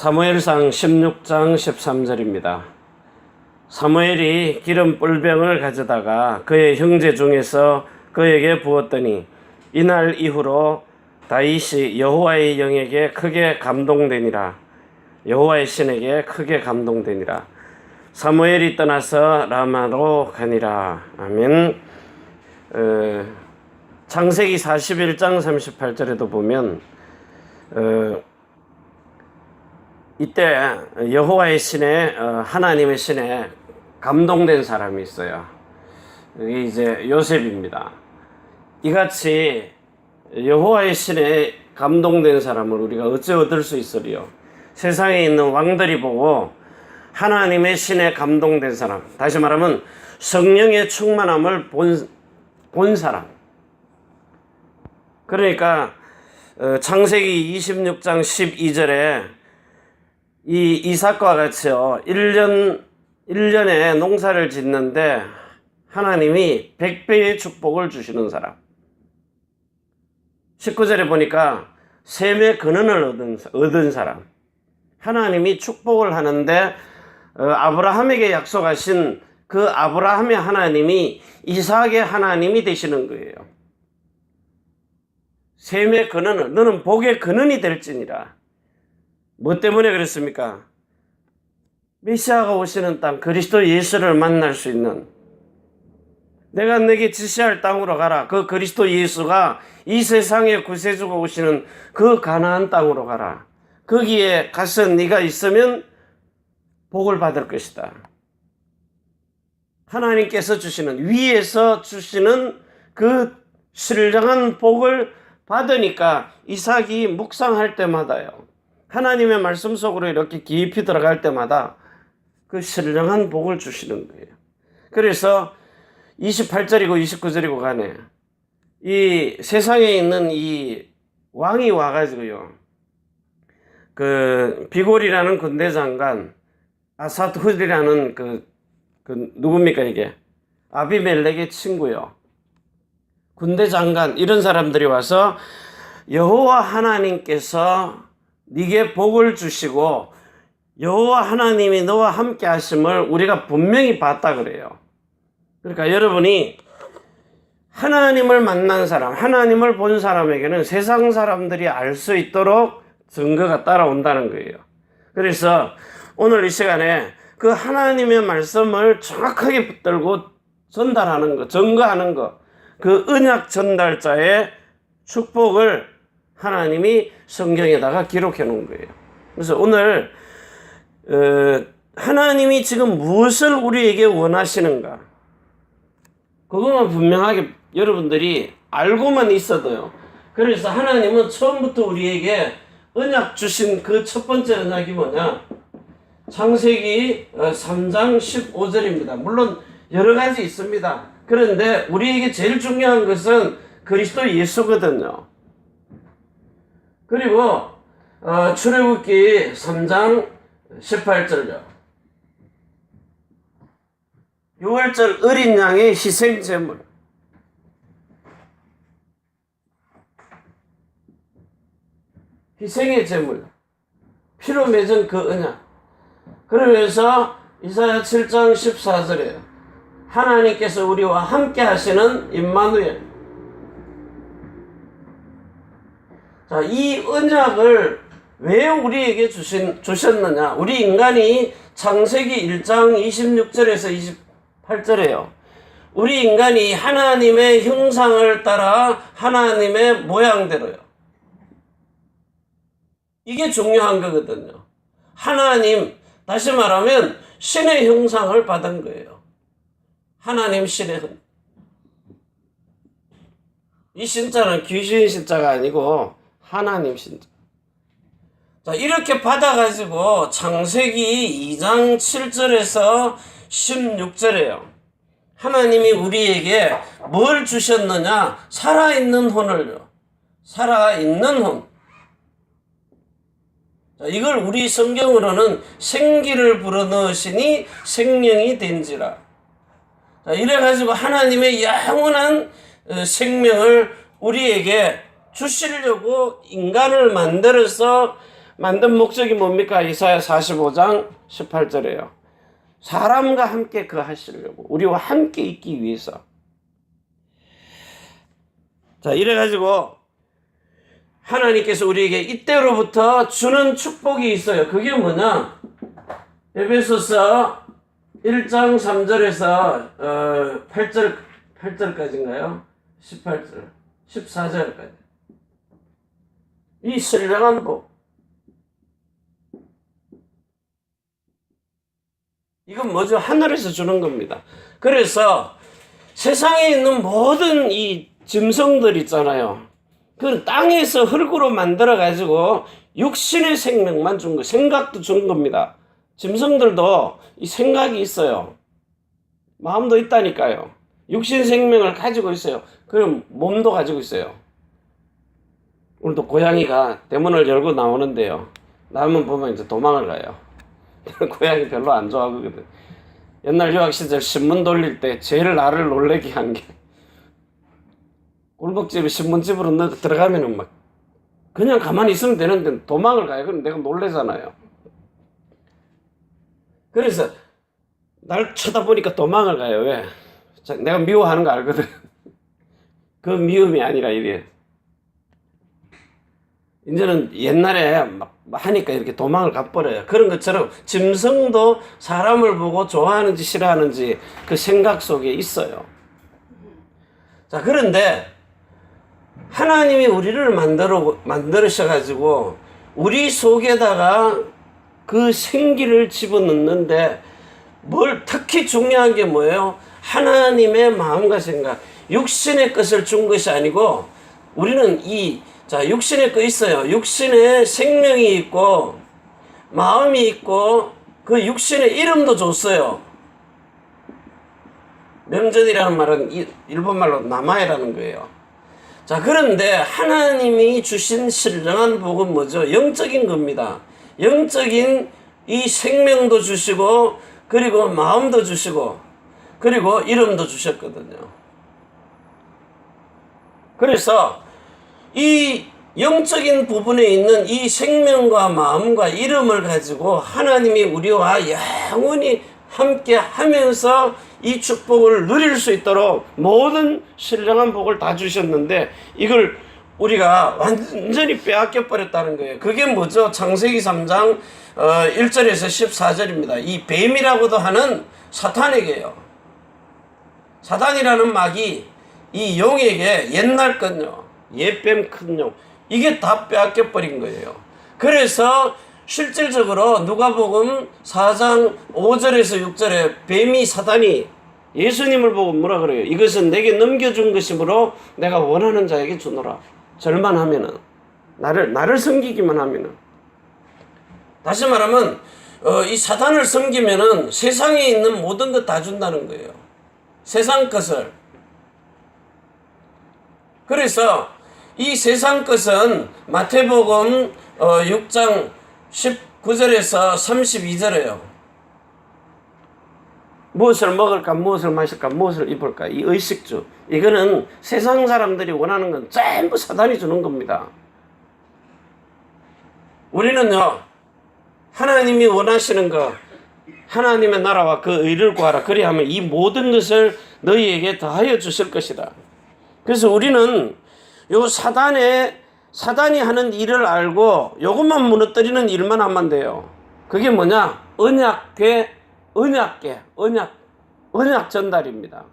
사무엘상 16장 13절입니다. 사무엘이 기름 뿔병을 가져다가 그의 형제 중에서 그에게 부었더니 이날 이후로 다윗이 여호와의 영에게 크게 감동되니라. 여호와의 신에게 크게 감동되니라. 사무엘이 떠나서 라마로 가니라. 아멘. 어, 창세기 41장 38절에도 보면 어, 이때 여호와의 신에 어, 하나님의 신에 감동된 사람이 있어요. 이게 이제 요셉입니다. 이같이 여호와의 신에 감동된 사람을 우리가 어찌 얻을 수 있으리요? 세상에 있는 왕들이 보고 하나님의 신에 감동된 사람, 다시 말하면 성령의 충만함을 본, 본 사람. 그러니까 어, 창세기 26장 12절에 이 이삭과 같이요. 1년 1년에 농사를 짓는데 하나님이 100배의 축복을 주시는 사람. 19절에 보니까 셈의 근원을 얻은, 얻은 사람. 하나님이 축복을 하는데 어, 아브라함에게 약속하신 그 아브라함의 하나님이 이삭의 하나님이 되시는 거예요. 셈의 근원을 너는 복의 근원이 될지니라. 뭐 때문에 그랬습니까? 메시아가 오시는 땅 그리스도 예수를 만날 수 있는 내가 내게 지시할 땅으로 가라. 그 그리스도 예수가 이 세상에 구세주가 오시는 그 가나안 땅으로 가라. 거기에 가서 네가 있으면 복을 받을 것이다. 하나님께서 주시는 위에서 주시는 그 신령한 복을 받으니까 이삭이 묵상할 때마다요. 하나님의 말씀 속으로 이렇게 깊이 들어갈 때마다 그 신령한 복을 주시는 거예요. 그래서 28절이고 29절이고 간에 이 세상에 있는 이 왕이 와가지고요. 그 비골이라는 군대 장관 아사트훌이라는 그, 그 누굽니까 이게 아비멜렉의 친구요. 군대 장관 이런 사람들이 와서 여호와 하나님께서 네게 복을 주시고 여호와 하나님이 너와 함께 하심을 우리가 분명히 봤다 그래요. 그러니까 여러분이 하나님을 만난 사람, 하나님을 본 사람에게는 세상 사람들이 알 수 있도록 증거가 따라온다는 거예요. 그래서 오늘 이 시간에 그 하나님의 말씀을 정확하게 붙들고 전달하는 거, 증거하는 거, 그 언약 전달자의 축복을 하나님이 성경에다가 기록해 놓은 거예요. 그래서 오늘 어, 하나님이 지금 무엇을 우리에게 원하시는가? 그것만 분명하게 여러분들이 알고만 있어도요. 그래서 하나님은 처음부터 우리에게 언약 주신 그 첫 번째 언약이 뭐냐? 창세기 3장 15절입니다. 물론 여러 가지 있습니다. 그런데 우리에게 제일 중요한 것은 그리스도 예수거든요. 그리고 어, 출애굽기 3장 18절요. 6월절 어린 양의 희생 제물. 희생의 제물. 피로 맺은 그 언약. 그러면서 이사야 7장 14절에 하나님께서 우리와 함께 하시는 임마누엘. 자, 이 언약을 왜 우리에게 주신, 주셨느냐? 우리 인간이 창세기 1장 26절에서 28절에요. 우리 인간이 하나님의 형상을 따라 하나님의 모양대로요. 이게 중요한 거거든요. 하나님, 다시 말하면 신의 형상을 받은 거예요. 하나님 신의 형. 이 신자는 귀신 신자가 아니고 하나님 신자. 자, 이렇게 받아가지고 창세기 2장 7절에서 16절에요. 하나님이 우리에게 뭘 주셨느냐? 살아있는 혼을요. 살아있는 혼. 자, 이걸 우리 성경으로는 생기를 불어넣으시니 생명이 된지라. 자, 이래가지고 하나님의 영원한 어, 생명을 우리에게 주시려고 인간을 만들어서 만든 목적이 뭡니까? 이사야 45장 18절에요. 사람과 함께 그 하시려고 우리와 함께 있기 위해서. 자, 이래 가지고 하나님께서 우리에게 이때로부터 주는 축복이 있어요. 그게 뭐냐? 에베소서 1장 3절에서 어, 8절 8절까지인가요? 18절, 14절까지. 이 신령한 복. 이건 뭐죠? 하늘에서 주는 겁니다. 그래서 세상에 있는 모든 이 짐승들 있잖아요. 그 땅에서 흙으로 만들어 가지고 육신의 생명만 준 거, 생각도 준 겁니다. 짐승들도 이 생각이 있어요. 마음도 있다니까요. 육신 생명을 가지고 있어요. 그럼 몸도 가지고 있어요. 오늘도 고양이가 대문을 열고 나오는데요. 나오면 보면 이제 도망을 가요. 고양이 별로 안 좋아하거든. 옛날 유학 시절 신문 돌릴 때 제일 나를 놀래게 한게 꿀벅집에 신문집으로 넣 들어가면은 막 그냥 가만히 있으면 되는데 도망을 가요. 그럼 내가 놀래잖아요. 그래서 날 쳐다보니까 도망을 가요. 왜? 자, 내가 미워하는 거 알거든. 그 미움이 아니라 이래. 이제는 옛날에 막 하니까 이렇게 도망을 가버려요. 그런 것처럼 짐승도 사람을 보고 좋아하는지 싫어하는지 그 생각 속에 있어요. 자, 그런데 하나님이 우리를 만들어, 만들으셔가지고 우리 속에다가 그 생기를 집어넣는데 뭘 특히 중요한 게 뭐예요? 하나님의 마음과 생각, 육신의 것을 준 것이 아니고 우리는 이 자, 육신의 거 있어요. 육신에 생명이 있고 마음이 있고 그 육신의 이름도 줬어요. 명전이라는 말은 이- 일본말로 나마에라는 거예요. 자, 그런데 하나님이 주신 신령한 복은 뭐죠? 영적인 겁니다. 영적인 이 생명도 주시고, 그리고 마음도 주시고, 그리고 이름도 주셨거든요. 그래서 이 영적인 부분에 있는 이 생명과 마음과 이름을 가지고 하나님이 우리와 영원히 함께 하면서 이 축복을 누릴 수 있도록 모든 신령한 복을 다 주셨는데 이걸 우리가 완전히 빼앗겨 버렸다는 거예요. 그게 뭐죠? 창세기 3장 어, 1절에서 14절입니다. 이 뱀이라고도 하는 사탄에게요. 사단이라는 막이 이 용에게 옛날 건요, 옛뱀 큰 용, 이게 다 빼앗겨 버린 거예요. 그래서 실질적으로 누가복음 4장 5절에서 6절에 뱀이 사단이 예수님을 보고 뭐라 그래요? 이것은 내게 넘겨준 것이므로 내가 원하는 자에게 주노라. 절만 하면은 나를 나를 섬기기만 하면은 다시 말하면 어, 이 사단을 섬기면은 세상에 있는 모든 것 다 준다는 거예요. 세상 것을. 그래서 이 세상 것은 마태복음 어, 6장 19절에서 32절에요. 무엇을 먹을까, 무엇을 마실까, 무엇을 입을까, 이 의식주. 이거는 세상 사람들이 원하는 건 전부 사단이 주는 겁니다. 우리는요, 하나님이 원하시는 거, 하나님의 나라와 그 의를 구하라. 그리하면 이 모든 것을 너희에게 더하여 주실 것이다. 그래서 우리는 요 사단의 사단이 하는 일을 알고 요것만 무너뜨리는 일만 하면 돼요. 그게 뭐냐? 언약궤, 언약궤, 언약, 언약 전달입니다.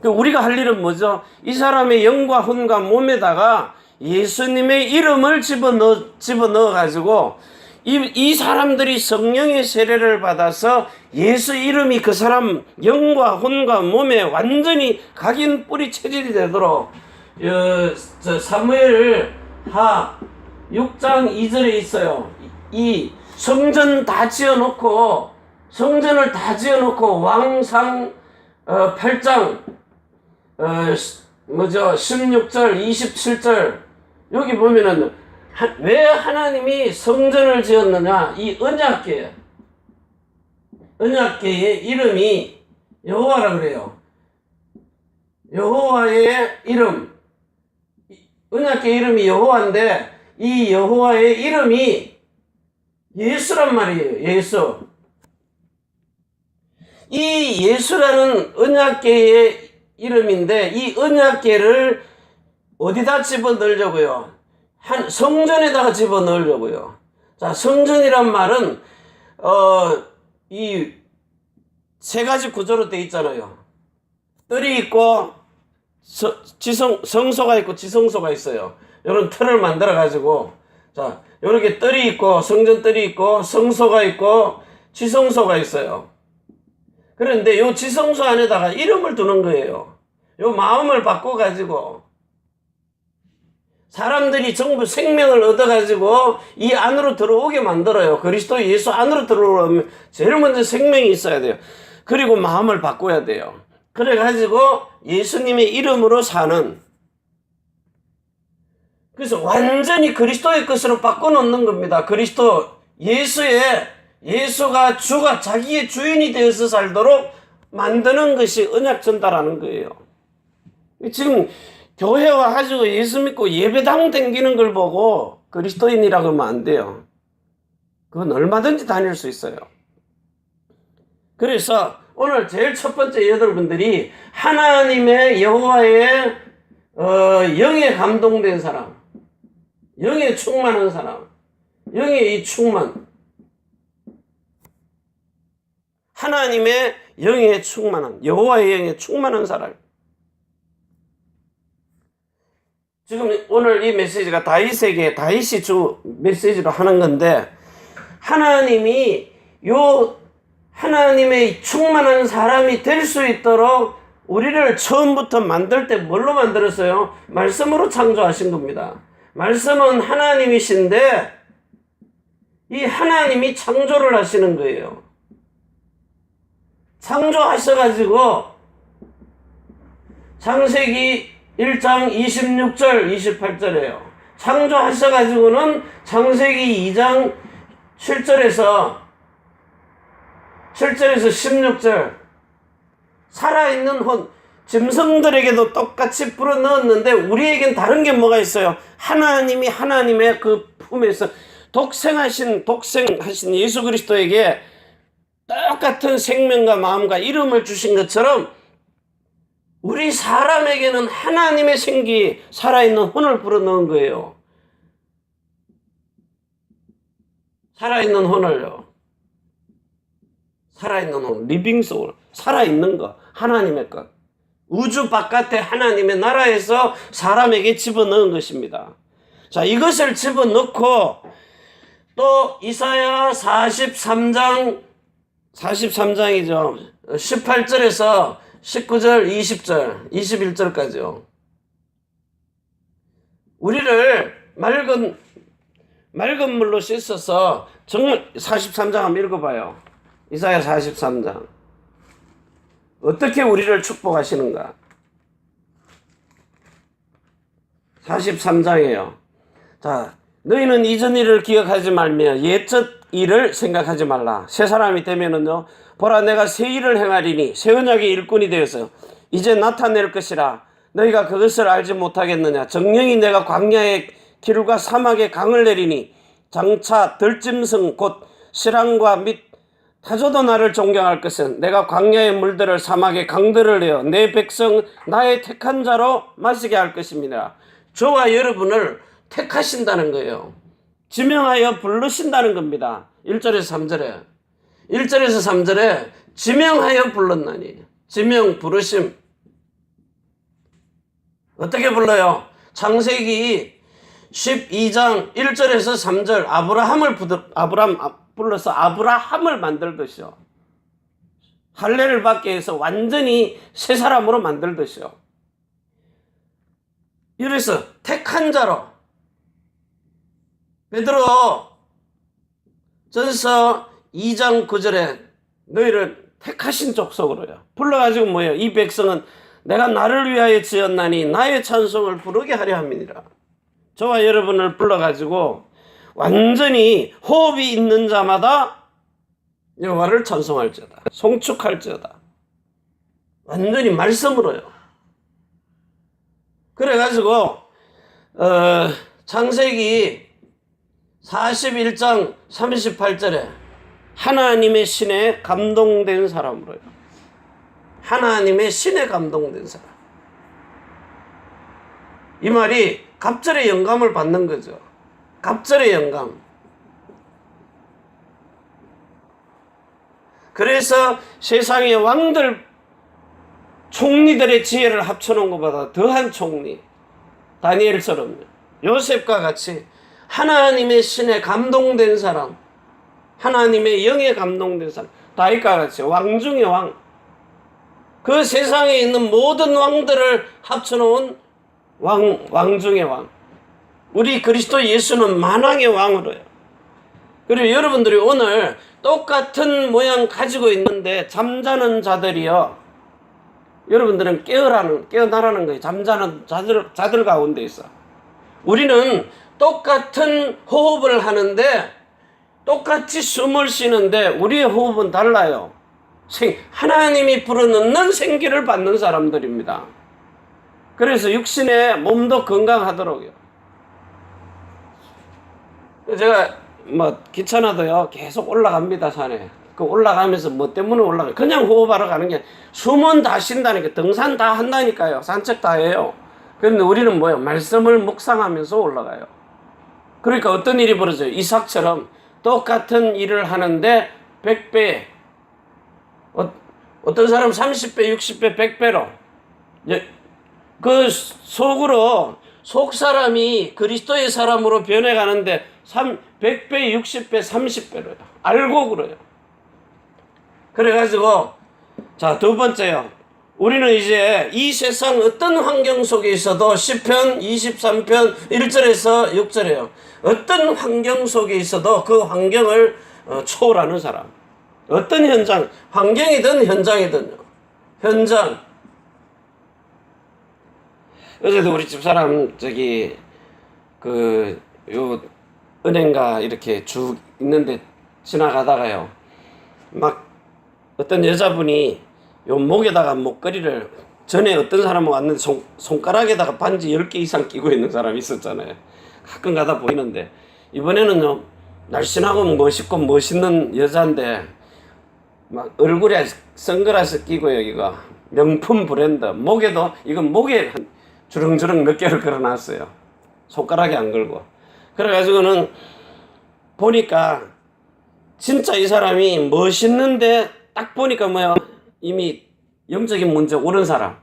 그 우리가 할 일은 뭐죠? 이 사람의 영과 혼과 몸에다가 예수님의 이름을 집어넣어, 집어넣어 가지고 이, 이 사람들이 성령의 세례를 받아서 예수 이름이 그 사람 영과 혼과 몸에 완전히 각인 뿌리 체질이 되도록 사무엘 하 6장 2절에 있어요. 이 성전 다 지어놓고 성전을 다 지어놓고 왕상 어, 8장 어, 시- 뭐죠? 16절 27절. 여기 보면은 하- 왜 하나님이 성전을 지었느냐? 이 언약궤 언약궤의 이름이 여호와라 그래요. 여호와의 이름 언약궤 이름이 여호와인데 이 여호와의 이름이 예수란 말이에요. 예수. 이 예수라는 언약계의 이름인데 이 언약계를 어디다 집어 넣으려고요? 한 성전에다가 집어 넣으려고요. 자, 성전이란 말은 어 이 세 가지 구조로 돼 있잖아요. 뜰이 있고 서- 지성 성소가 있고 지성소가 있어요. 이런 틀을 만들어 가지고 자 이렇게 뜰이 있고 성전 뜰이 있고 성소가 있고 지성소가 있어요. 그런데 요 지성소 안에다가 이름을 두는 거예요. 요 마음을 바꿔 가지고 사람들이 전부 생명을 얻어 가지고 이 안으로 들어오게 만들어요. 그리스도 예수 안으로 들어오려면 제일 먼저 생명이 있어야 돼요. 그리고 마음을 바꿔야 돼요. 그래 가지고 예수님의 이름으로 사는 그래서 완전히 그리스도의 것으로 바꿔놓는 겁니다. 그리스도 예수의 예수가 주가 자기의 주인이 되어서 살도록 만드는 것이 언약 전달하는 거예요. 지금 교회 와가지고 예수 믿고 예배당 댕기는 걸 보고 그리스도인이라고 하면 안 돼요. 그건 얼마든지 다닐 수 있어요. 그래서 오늘 제일 첫 번째 여러분들이 하나님의 여호와의 어, 영에 감동된 사람, 영에 충만한 사람, 영의 이 충만, 하나님의 영에 충만한 여호와의 영에 충만한 사람. 지금 오늘 이 메시지가 다윗에게 다윗이 주 메시지로 하는 건데 하나님이 요 하나님의 충만한 사람이 될 수 있도록 우리를 처음부터 만들 때 뭘로 만들었어요? 말씀으로 창조하신 겁니다. 말씀은 하나님이신데 이 하나님이 창조를 하시는 거예요. 창조하셔가지고 창세기 1장 26절 28절이에요. 창조하셔가지고는 창세기 2장 7절에서 7절에서 16절 살아있는 혼 짐승들에게도 똑같이 불어 넣었는데 우리에겐 다른 게 뭐가 있어요? 하나님이 하나님의 그 품에서 독생하신 독생하신 예수 그리스도에게 똑같은 생명과 마음과 이름을 주신 것처럼 우리 사람에게는 하나님의 생기, 살아있는 혼을 불어넣은 거예요. 살아있는 혼을요. 살아있는 혼, 리빙 소울, 살아있는 것, 하나님의 것. 우주 바깥에 하나님의 나라에서 사람에게 집어넣은 것입니다. 자, 이것을 집어넣고 또 이사야 43장 43장이죠. 18절에서 19절, 20절, 21절까지요. 우리를 맑은 맑은 물로 씻어서 정말 43장 한번 읽어봐요. 이사야 43장. 어떻게 우리를 축복하시는가? 43장이에요. 자, 너희는 이전 일을 기억하지 말며 옛적 일을 생각하지 말라. 새 사람이 되면은요, 보라 내가 새 일을 행하리니 새 언약의 일꾼이 되어서 이제 나타낼 것이라. 너희가 그것을 알지 못하겠느냐? 정령이 내가 광야의 길과 사막의 강을 내리니 장차 들짐승 곧 실랑과 및 타조도 나를 존경할 것은 내가 광야의 물들을 사막의 강들을 내어 내 백성 나의 택한 자로 마시게 할 것입니다. 저와 여러분을 택하신다는 거예요. 지명하여 부르신다는 겁니다. 1절에서 3절에. 1절에서 3절에 지명하여 불렀나니. 지명, 부르심. 어떻게 불러요? 창세기 12장 1절에서 3절 아브라함을 부들, 아브람 불러서 아브라함을 만들듯이요. 할례를 받게 해서 완전히 새 사람으로 만들듯이요. 이래서 택한 자로 베드로 전서 2장 9절에 너희를 택하신 족속으로요. 불러가지고 뭐예요? 이 백성은 내가 나를 위하여 지었나니 나의 찬송을 부르게 하려 함이니라. 저와 여러분을 불러가지고 완전히 호흡이 있는 자마다 여호와를 찬송할지어다. 송축할지어다. 완전히 말씀으로요. 그래가지고 어, 창세기 41장 38절에 하나님의 신에 감동된 사람으로요. 하나님의 신에 감동된 사람. 이 말이 갑절의 영감을 받는 거죠. 갑절의 영감. 그래서 세상의 왕들 총리들의 지혜를 합쳐놓은 것보다 더한 총리 다니엘처럼요. 요셉과 같이 하나님의 신에 감동된 사람, 하나님의 영에 감동된 사람, 다윗과 같이 왕 중의 왕, 그 세상에 있는 모든 왕들을 합쳐놓은 왕, 왕 중의 왕. 우리 그리스도 예수는 만왕의 왕으로요. 그리고 여러분들이 오늘 똑같은 모양 가지고 있는데 잠자는 자들이요. 여러분들은 깨어라는, 깨어나라는 거예요. 잠자는 자들, 자들 가운데 있어. 우리는 똑같은 호흡을 하는데 똑같이 숨을 쉬는데 우리의 호흡은 달라요. 생, 하나님이 불어넣는 생기를 받는 사람들입니다. 그래서 육신의 몸도 건강하도록요. 제가 뭐 귀찮아도요 계속 올라갑니다 산에. 그 올라가면서 뭐 때문에 올라가? 그냥 호흡하러 가는 게 숨은 다 쉰다니까 등산 다 한다니까요. 산책 다 해요. 그런데 우리는 뭐예요? 말씀을 묵상하면서 올라가요. 그러니까 어떤 일이 벌어져요? 이삭처럼 똑같은 일을 하는데 100배, 어, 어떤 사람 30배, 60배, 100배로. 그 속으로 속 사람이 그리스도의 사람으로 변해가는데 3, 100배, 60배, 30배로요. 알고 그래요. 그래가지고 자 두 번째요. 우리는 이제 이 세상 어떤 환경 속에 있어도 10편, 23편, 1절에서 6절에요. 어떤 환경 속에 있어도 그 환경을 어, 초월하는 사람. 어떤 현장, 환경이든 현장이든요. 현장. 어제도 우리 집사람 저기 그 요 은행가 이렇게 쭉 있는데 지나가다가요. 막 어떤 여자분이 요 목에다가 목걸이를 전에 어떤 사람은 왔는데 손, 손가락에다가 반지 10개 이상 끼고 있는 사람이 있었잖아요. 가끔 가다 보이는데 이번에는요 날씬하고 멋있고 멋있는 여자인데 막 얼굴에 선글라스 끼고 여기가 명품 브랜드 목에도 이건 목에 한 주렁주렁 몇 개를 걸어놨어요. 손가락에 안 걸고 그래가지고는 보니까 진짜 이 사람이 멋있는데 딱 보니까 뭐야 이미 영적인 문제 옳은 사람.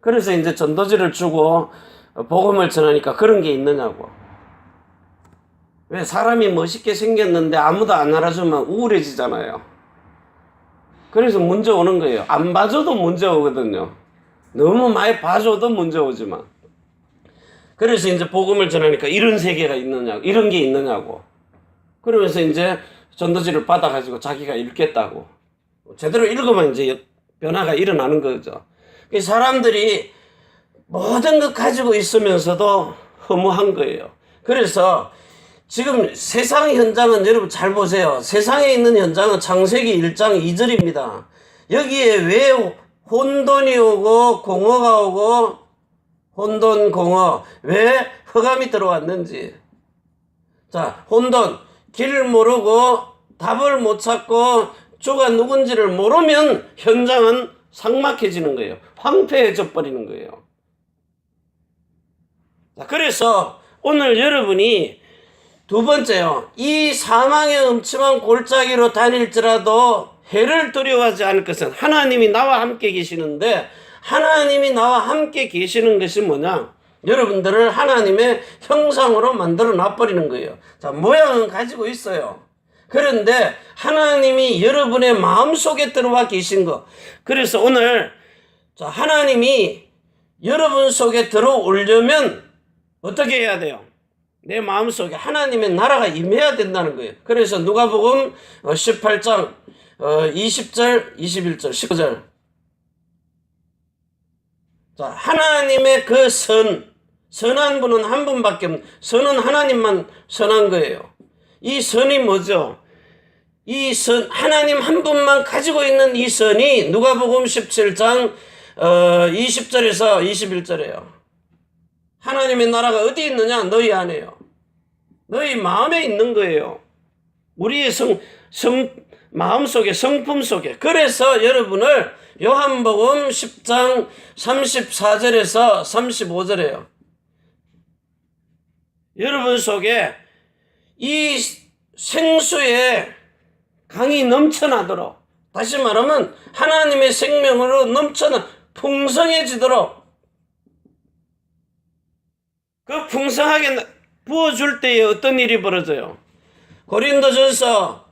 그래서 이제 전도지를 주고 복음을 전하니까 그런 게 있느냐고. 왜 사람이 멋있게 생겼는데 아무도 안 알아주면 우울해지잖아요. 그래서 문제 오는 거예요. 안 봐줘도 문제 오거든요. 너무 많이 봐줘도 문제 오지만. 그래서 이제 복음을 전하니까 이런 세계가 있느냐고, 이런 게 있느냐고. 그러면서 이제 전도지를 받아가지고 자기가 읽겠다고. 제대로 읽으면 이제 변화가 일어나는 거죠. 그 사람들이 모든 것 가지고 있으면서도 허무한 거예요. 그래서 지금 세상 현장은 여러분 잘 보세요. 세상에 있는 현장은 창세기 1장 2절입니다. 여기에 왜 혼돈이 오고 공허가 오고 혼돈 공허 왜 흑암이 들어왔는지 자 혼돈 길을 모르고 답을 못 찾고 주가 누군지를 모르면 현장은 삭막해지는 거예요. 황폐해져 버리는 거예요. 자, 그래서 오늘 여러분이 두 번째요. 이 사망의 음침한 골짜기로 다닐지라도 해를 두려워하지 않을 것은 하나님이 나와 함께 계시는데 하나님이 나와 함께 계시는 것이 뭐냐? 여러분들을 하나님의 형상으로 만들어 놔버리는 거예요. 자, 모양은 가지고 있어요. 그런데 하나님이 여러분의 마음 속에 들어와 계신 거. 그래서 오늘 자, 하나님이 여러분 속에 들어오려면 어떻게 해야 돼요? 내 마음 속에 하나님의 나라가 임해야 된다는 거예요. 그래서 누가복음 18장 20절, 21절, 19절. 자, 하나님의 그 선, 선한 분은 한 분밖에 없는, 선은 하나님만 선한 거예요. 이 선이 뭐죠? 이 선, 하나님 한 분만 가지고 있는 이 선이 누가복음 17장 어, 20절에서 21절이에요. 하나님의 나라가 어디 있느냐? 너희 안에요. 너희 마음에 있는 거예요. 우리의 성, 성, 마음 속에, 성품 속에. 그래서 여러분을 요한복음 10장 34절에서 35절에요. 여러분 속에 이 생수의 강이 넘쳐나도록 다시 말하면 하나님의 생명으로 넘쳐나 풍성해지도록 그 풍성하게 나- 부어줄 때에 어떤 일이 벌어져요? 고린도전서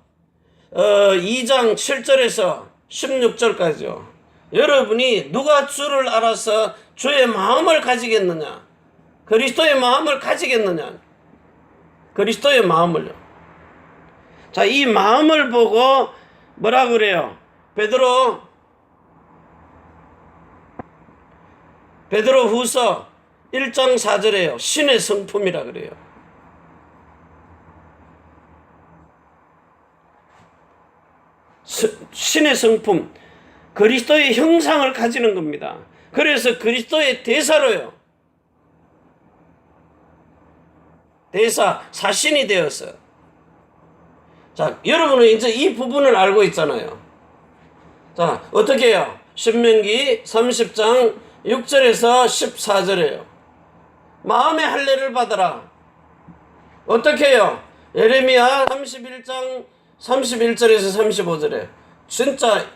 어, 2장 7절에서 16절까지요. 여러분이 누가 주를 알아서 주의 마음을 가지겠느냐? 그리스도의 마음을 가지겠느냐? 그리스도의 마음을요. 자, 이 마음을 보고 뭐라 그래요? 베드로 베드로 후서 1장 4절에요. 신의 성품이라 그래요. 스- 신의 성품, 그리스도의 형상을 가지는 겁니다. 그래서 그리스도의 대사로요. 대사, 사신이 되어서. 자, 여러분은 이제 이 부분을 알고 있잖아요. 자, 어떻게 해요? 신명기 30장 6절에서 14절에요. 마음의 할례를 받아라. 어떻게 해요? 예레미야 31장 31절에서 35절에 진짜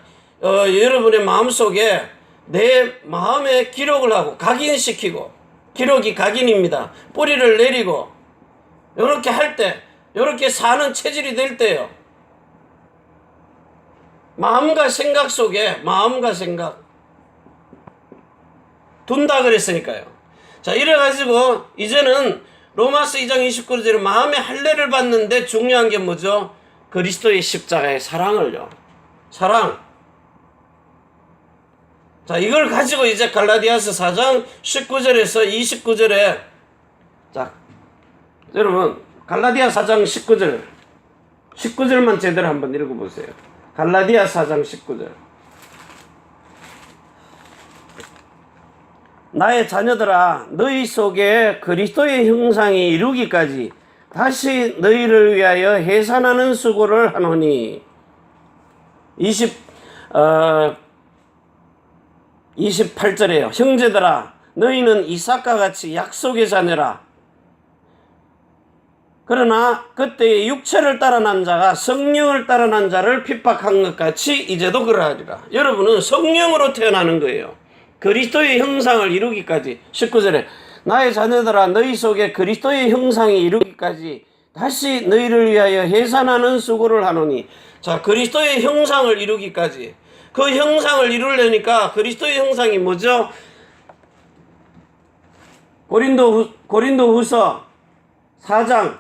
어, 여러분의 마음속에 내 마음에 기록을 하고 각인시키고 기록이 각인입니다. 뿌리를 내리고 이렇게 할 때, 이렇게 사는 체질이 될 때요. 마음과 생각 속에 마음과 생각 둔다 그랬으니까요. 자, 이래 가지고 이제는 로마스 2장 29절에 마음의 할례를 받는데 중요한 게 뭐죠? 그리스도의 십자가의 사랑을요. 사랑. 자, 이걸 가지고 이제 갈라디아서 4장 19절에서 29절에 자, 여러분 갈라디아 4장 19절. 19절만 제대로 한번 읽어보세요. 갈라디아 4장 19절. 나의 자녀들아 너희 속에 그리스도의 형상이 이루기까지 다시 너희를 위하여 해산하는 수고를 하노니. 20 어, 28절에요. 형제들아 너희는 이삭과 같이 약속의 자녀라. 그러나 그때의 육체를 따라 난 자가 성령을 따라 난 자를 핍박한 것 같이 이제도 그러하리라. 여러분은 성령으로 태어나는 거예요. 그리스도의 형상을 이루기까지 19절에 나의 자녀들아 너희 속에 그리스도의 형상이 이루기까지 다시 너희를 위하여 해산하는 수고를 하노니 자 그리스도의 형상을 이루기까지 그 형상을 이루려니까 그리스도의 형상이 뭐죠? 고린도 후, 고린도 후서 4장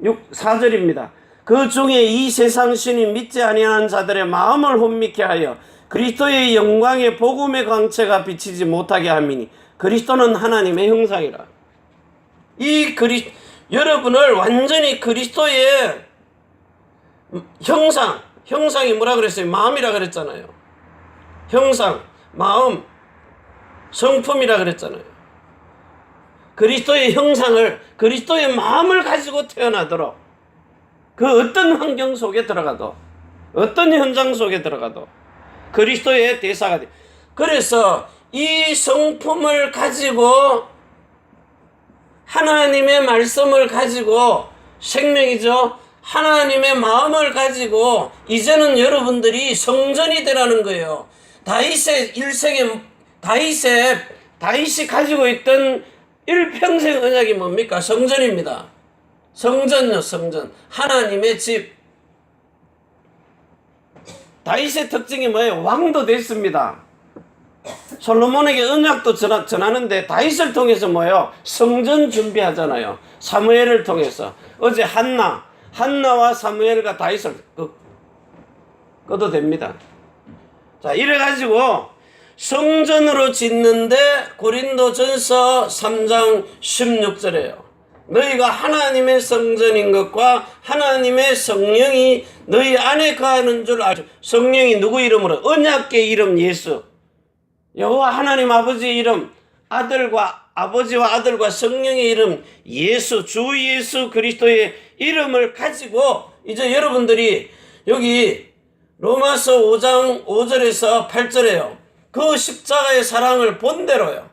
6, 4절입니다. 그 중에 이 세상 신이 믿지 아니하는 자들의 마음을 혼미케 하여 그리스도의 영광의 복음의 광채가 비치지 못하게 함이니 그리스도는 하나님의 형상이라. 이 그리 여러분을 완전히 그리스도의 형상, 형상이 뭐라 그랬어요? 마음이라 그랬잖아요. 형상, 마음, 성품이라 그랬잖아요. 그리스도의 형상을 그리스도의 마음을 가지고 태어나도록 그 어떤 환경 속에 들어가도 어떤 현장 속에 들어가도 그리스도의 대사가 돼. 그래서 이 성품을 가지고 하나님의 말씀을 가지고 생명이죠. 하나님의 마음을 가지고 이제는 여러분들이 성전이 되라는 거예요. 다윗의 일생에 다윗의 다윗이 가지고 있던 일평생 언약이 뭡니까? 성전입니다. 성전요, 성전. 하나님의 집. 다윗의 특징이 뭐예요? 왕도 됐습니다. 솔로몬에게 언약도 전하, 전하는데 다윗을 통해서 뭐예요? 성전 준비하잖아요. 사무엘을 통해서. 어제 한나, 한나와 사무엘과 다윗을 그, 꺼도 됩니다. 자, 이래가지고 성전으로 짓는데 고린도전서 3장 16절에요. 너희가 하나님의 성전인 것과 하나님의 성령이 너희 안에 거하는 줄 알죠. 성령이 누구 이름으로? 언약계 이름 예수. 여호와 하나님 아버지 이름 아들과 아버지와 아들과 성령의 이름 예수 주 예수 그리스도의 이름을 가지고 이제 여러분들이 여기 로마서 5장 5절에서 8절에요. 그 십자가의 사랑을 본대로요.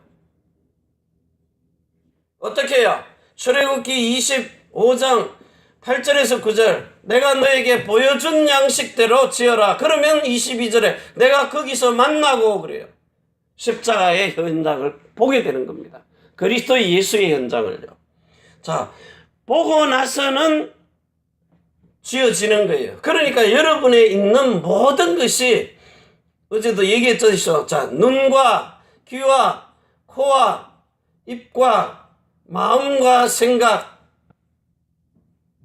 어떻게 해요? 출애굽기 25장 8절에서 9절 내가 너에게 보여준 양식대로 지어라. 그러면 22절에 내가 거기서 만나고 그래요. 십자가의 현장을 보게 되는 겁니다. 그리스도 예수의 현장을요. 자, 보고 나서는 지어지는 거예요. 그러니까 여러분에 있는 모든 것이 어제도 얘기했듯이 자, 눈과 귀와 코와 입과 마음과 생각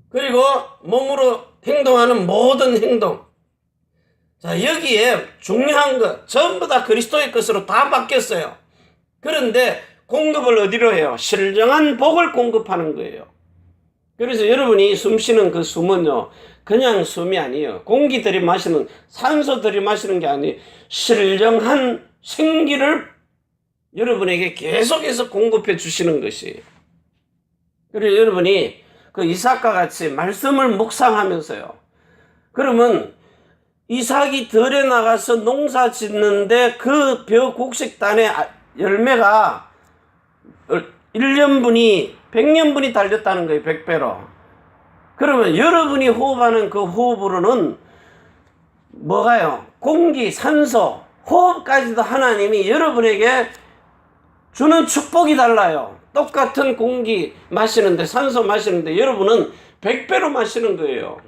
그리고 몸으로 행동하는 모든 행동. 자, 여기에 중요한 것, 전부 다 그리스도의 것으로 다 바뀌었어요. 그런데 공급을 어디로 해요? 신령한 복을 공급하는 거예요. 그래서 여러분이 숨 쉬는 그 숨은요, 그냥 숨이 아니에요. 공기 들이마시는, 산소 들이마시는 게 아니에요. 신령한 생기를 여러분에게 계속해서 공급해 주시는 것이에요. 그래서 여러분이 그 이삭과 같이 말씀을 묵상하면서요. 그러면 이삭이 들에 나가서 농사 짓는데 그 벼 곡식단의 아- 열매가 1년분이 100년분이 달렸다는 거예요. 100배로. 그러면 여러분이 호흡하는 그 호흡으로는 뭐가요? 공기, 산소, 호흡까지도 하나님이 여러분에게 주는 축복이 달라요. 똑같은 공기 마시는데, 산소 마시는데, 여러분은 100배로 마시는 거예요.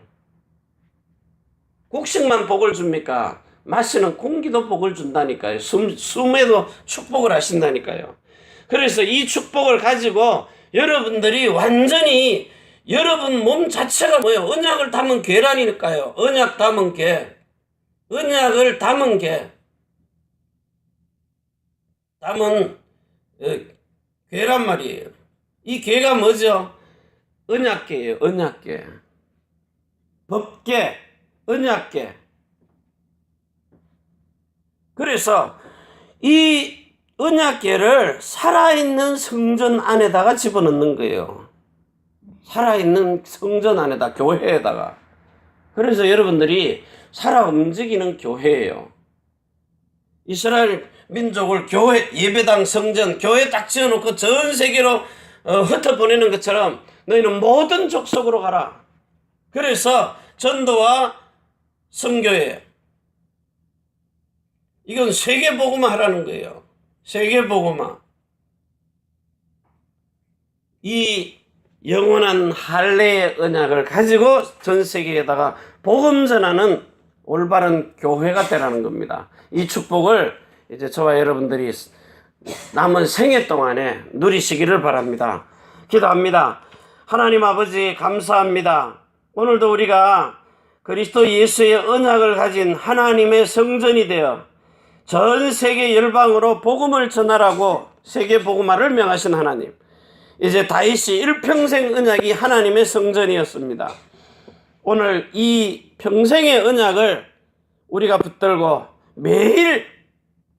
곡식만 복을 줍니까? 마시는 공기도 복을 준다니까요. 숨, 숨에도 축복을 하신다니까요. 그래서 이 축복을 가지고 여러분들이 완전히 여러분 몸 자체가 뭐예요? 언약을 담은 계란이니까요. 언약 담은 게. 언약을 담은 게. 담은 어, 괴란 말이에요. 이 괴가 뭐죠? 언약계예요. 언약계. 법계, 언약계. 그래서 이 언약계를 살아있는 성전 안에다가 집어넣는 거예요. 살아있는 성전 안에다, 교회에다가. 그래서 여러분들이 살아 움직이는 교회예요. 이스라엘 민족을 교회, 예배당, 성전, 교회 딱 지어놓고 전 세계로 어, 흩어보내는 것처럼 너희는 모든 족속으로 가라. 그래서 전도와 선교회. 이건 세계복음화 하라는 거예요. 세계복음화. 이 영원한 할례의 언약을 가지고 전 세계에다가 복음 전하는 올바른 교회가 되라는 겁니다. 이 축복을 이제 저와 여러분들이 남은 생애 동안에 누리시기를 바랍니다. 기도합니다. 하나님 아버지 감사합니다. 오늘도 우리가 그리스도 예수의 언약을 가진 하나님의 성전이 되어 전 세계 열방으로 복음을 전하라고 세계 복음화를 명하신 하나님. 이제 다윗이 일평생 언약이 하나님의 성전이었습니다. 오늘 이 평생의 언약을 우리가 붙들고 매일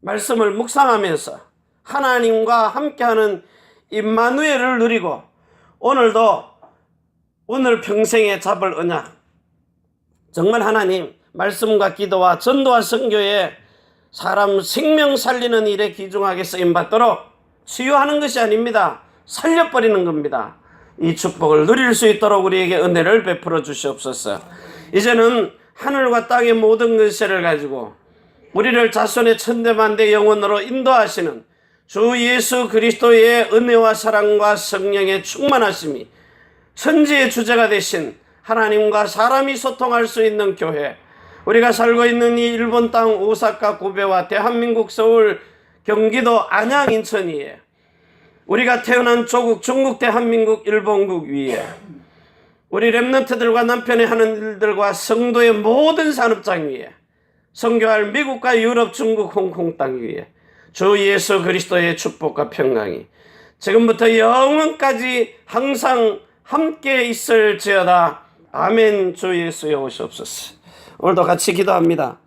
말씀을 묵상하면서 하나님과 함께하는 임마누엘을 누리고 오늘도 오늘 평생에 잡을 언약 정말 하나님 말씀과 기도와 전도와 선교에 사람 생명 살리는 일에 귀중하게 쓰임 받도록 치유하는 것이 아닙니다. 살려버리는 겁니다. 이 축복을 누릴 수 있도록 우리에게 은혜를 베풀어 주시옵소서. 이제는 하늘과 땅의 모든 것을 가지고 우리를 자손의 천대만대 영혼으로 인도하시는 주 예수 그리스도의 은혜와 사랑과 성령의 충만하심이 천지의 주제가 되신 하나님과 사람이 소통할 수 있는 교회 우리가 살고 있는 이 일본 땅 오사카 고베와 대한민국 서울 경기도 안양 인천 위에 우리가 태어난 조국 중국 대한민국 일본국 위에 우리 랩런트들과 남편이 하는 일들과 성도의 모든 산업장 위에 선교할 미국과 유럽, 중국, 홍콩 땅 위에 주 예수 그리스도의 축복과 평강이 지금부터 영원까지 항상 함께 있을지어다. 아멘. 주 예수여 오시옵소서. 오늘도 같이 기도합니다.